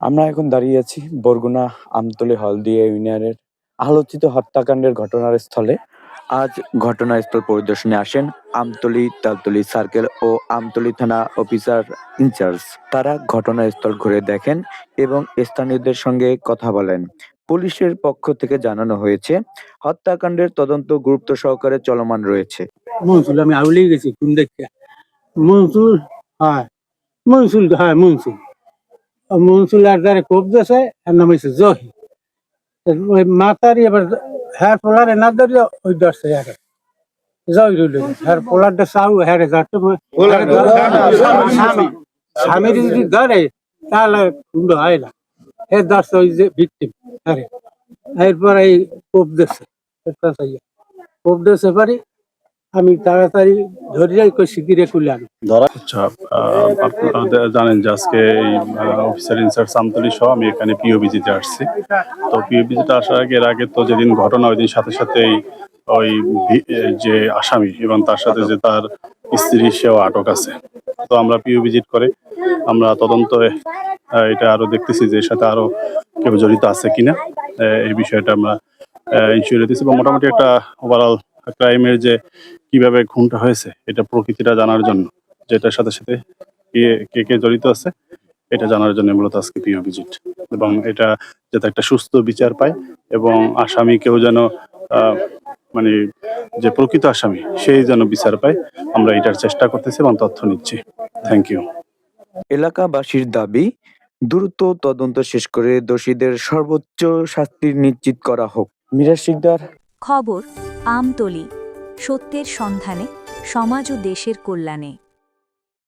আমরা এখন দাঁড়িয়ে আছি বরগুনা আমতলি হলদিয়া ইউনিয়নের আলোচিত হত্যাকাণ্ডের ঘটনার স্থলে আজ ঘটনাস্থল পরিদর্শনে আসেন আমতলি তালতলি সার্কেল ও আমতলি থানা অফিসার ইনচার্জ। তারা ঘটনাস্থল ঘুরে দেখেন এবং স্থানীয়দের সঙ্গে কথা বলেন। পুলিশের পক্ষ থেকে জানানো হয়েছে হত্যাকাণ্ডের তদন্ত গুরুত্ব সহকারে চলমান রয়েছে। মনসুল আমি আউলেই গেছি কোন দেখে মনসুল হ্যাঁ। মনসুল হ্যাঁ মনসুল মনসুল আর যারা কোপ দিয়েছে এর নাম হয়েছে জহি। ওই মাতারি এবার হ্যাঁ পোলারে না ধরিয়া ওই দশটা একে। জয় রইল। হ্যাঁ পোলারটা চাউ হ্যাঁ যাচ্ছে। স্বামী স্বামী যদি ধরে তাহলে কুণ্ড হয় না। এর দশটা ওই যে ভিক্টিম হ্যাঁ এরপর এই কোপ দিচ্ছে কোপ দিচ্ছে পারি আমি তাড়াতাড়ি ধরিয়াই কই শিগিরে কুলে আনো আচ্ছা আহ, আপনারা জানেন যে আজকে এই অফিসার ইনচার্জ সামতলি সহ আমি এখানে পিও ভিজিটে আসছি। তো পিও ভিজিটে আসার আগে এর আগে তো যেদিন ঘটনা ওই দিন সাথে সাথেই ওই ভি- যে আসামি এবং তার সাথে যে তার স্ত্রী সেও আটক আছে। তো আমরা পিও ভিজিট করে আমরা তদন্ত এটা আরও দেখতেছি যে এর সাথে আরও কেউ জড়িত আছে কিনা। এই বিষয়টা আমরা ইনশিওর দিচ্ছি এবং মোটামুটি একটা ওভারঅল ক্রাইমের যে কীভাবে খুনটা হয়েছে, এটা প্রকৃতিটা জানার জন্য, যেটার সাথে সাথে কে কে কে জড়িত আছে, এটা জানার জন্য মূলত আজকে পিও ভিজিট এবং এটা যাতে একটা সুস্থ বিচার পায় এবং আসামি কেউ যেন মানে যে প্রকৃত আসামি, সেই যেন বিচার পায়, আমরা এটার চেষ্টা করতেছি এবং তথ্য নিচ্ছি। থ্যাংক ইউ এলাকাবাসীর দাবি দ্রুত তদন্ত শেষ করে দোষীদের সর্বোচ্চ শাস্তি নিশ্চিত করা হোক। মিরাজ শিকদার। খবর, আমতলি। সত্যের সন্ধানে, সমাজ ও দেশের কল্যাণে।